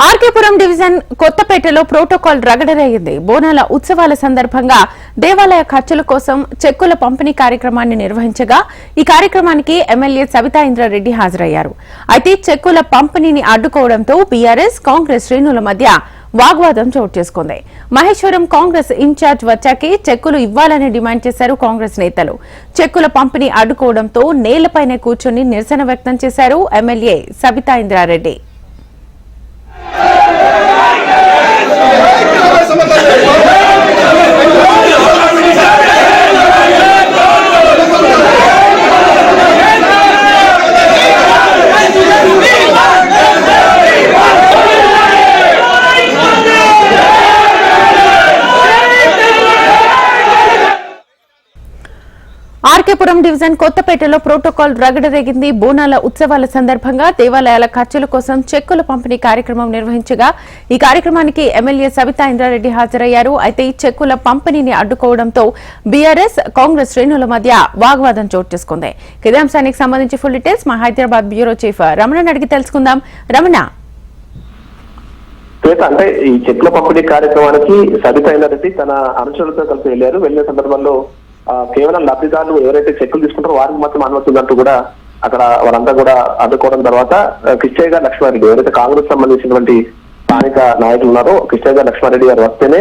RK Puram division కొత్తపేటలో protocol రగడరైంది. బోనాల ఉత్సవాల సందర్భంగా దేవాలయ ఖర్చుల కోసం చెక్కుల పంపిణీ కార్యక్రమాన్ని నిర్వహించగా ఈ కార్యక్రమానికి ఎమ్మెల్యే సవితా ఇంద్రారెడ్డి హాజరయ్యారు. అయితే చెక్కుల పంపిణీని అడ్డుకోవడంతో బీఆర్ఎస్ కాంగ్రెస్ శ్రేణుల మధ్య వాగ్వాదం చోటు చేసుకుంది. మహేశ్వరం కాంగ్రెస్ ఇన్ఛార్జ్ వచ్చాకే చెక్కులు ఇవ్వాలని డిమాండ్ చేశారు కాంగ్రెస్ నేతలు. చెక్కుల పంపిణీ అడ్డుకోవడంతో నేలపైనే కూర్చొని నిరసన వ్యక్తం చేశారు ఎమ్మెల్యే సబితా ఇంద్రారెడ్డి. ఆర్కేపురం డివిజన్ కొత్తపేటలో ప్రోటోకాల్ రగడరేగింది. బోనాల ఉత్సవాల సందర్భంగా దేవాలయాల ఖర్చుల కోసం చెక్కుల పంపిణీ కార్యక్రమం నిర్వహించగా ఈ కార్యక్రమానికి ఎమ్మెల్యే సబితా ఇంద్రారెడ్డి హాజరయ్యారు. అయితే ఈ చెక్కుల పంపిణీని అడ్డుకోవడంతో బీఆర్ఎస్ కాంగ్రెస్ శ్రేణుల మధ్య వాగ్వాదం చోటు చేసుకుంది. ఇదే అంశానికి సంబంధించి ఫుల్ డీటెయిల్స్ మా హైదరాబాద్ బ్యూరో చీఫ్ రమణ అడిగి తెలుసుకుందాం. రమణ. శ్వేత అంటే ఈ చెక్కుల పంపిణీ కార్యక్రమానికి సబితా ఇంద్రారెడ్డి తన అనుచరులతో కలిసి వెళ్ళారు వెళ్ళిన సందర్భంలో కేవలం లబ్ధిదారులు ఎవరైతే చెక్కులు తీసుకుంటారో వారికి మాత్రం అనుమతి ఉందంటూ కూడా అక్కడ వారంతా కూడా అడ్డుకోవడం తర్వాత కిష్టయ్య గారు లక్ష్మారెడ్డి ఎవరైతే కాంగ్రెస్ సంబంధించినటువంటి స్థానిక నాయకులు ఉన్నారో కిష్టయ్య గారు లక్ష్మారెడ్డి గారు వస్తేనే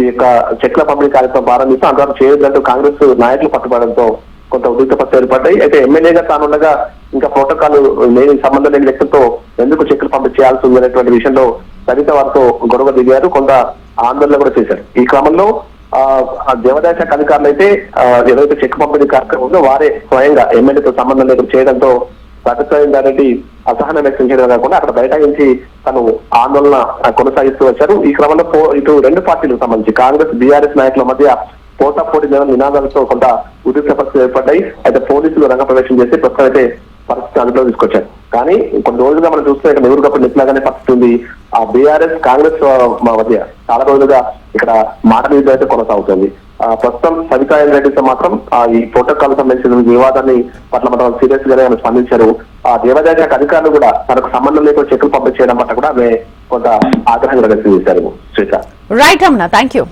ఈ యొక్క చెక్ల పంపిణీ కార్యక్రమం ప్రారంభిస్తూ అంతవరకు చేయొద్దంటూ కాంగ్రెస్ నాయకులు పట్టుబడంతో కొంత ఉద్రిక్త పరిస్థితులు ఏర్పడ్డాయి. అయితే ఎమ్మెల్యేగా తానుండగా ఇంకా ప్రోటోకాల్ లేని సంబంధం లేని వ్యక్తులతో ఎందుకు చెక్కులు పంపిణీ చేయాల్సి ఉందనేటువంటి విషయంలో సరిత వారితో గొడవ దిగారు. కొంత ఆందోళన కూడా చేశారు. ఈ క్రమంలో ఆ ఆ దేవాదాయ శాఖ అధికారులు అయితే ఏదైతే చెక్ పంపిణీ కార్యక్రమం ఉందో వారే స్వయంగా ఎమ్మెల్యేతో సంబంధం లేకుండా చేయడంతో రెడ్డి అసహనం వ్యక్తం చేయడం కాకుండా అక్కడ బైఠాయించి తను ఆందోళన కొనసాగిస్తూ వచ్చారు. ఈ క్రమంలో ఇటు రెండు పార్టీలకు సంబంధించి కాంగ్రెస్ బీఆర్ఎస్ నాయకుల మధ్య పోటాపోటీ నినాదాలతో కొంత ఉద్రిక్త పరిస్థితులు ఏర్పడ్డాయి. అయితే పోలీసులు రంగప్రవేశం చేసి ప్రస్తుతం అయితే పరిస్థితి అదుపులో తీసుకొచ్చారు. కానీ కొన్ని రోజులుగా మనం చూస్తే ఇక్కడ ఎవరికప్పుడు నెట్లాగానే పరిస్థితి ఉంది. ఆ బీఆర్ఎస్ కాంగ్రెస్ మా మధ్య చాలా రోజులుగా ఇక్కడ మాట యుద్ధం అయితే కొనసాగుతుంది. ఆ, ప్రస్తుతం సవితా రెడ్డితో మాత్రం ఆ, ఈ ప్రోటోకాల్ సంబంధించిన వివాదాన్ని పట్ల మాత్రం సీరియస్ గానే ఆమె స్పందించారు. ఆ దేవాదాయ అధికారులు కూడా తనకు సంబంధం లేకుండా చెక్కులు పంపించేయడం పట్ల కూడా ఆమె కొంత ఆగ్రహం వ్యక్తం చేశారు శ్రీత రైట్ అమ్మ థ్యాంక్ యూ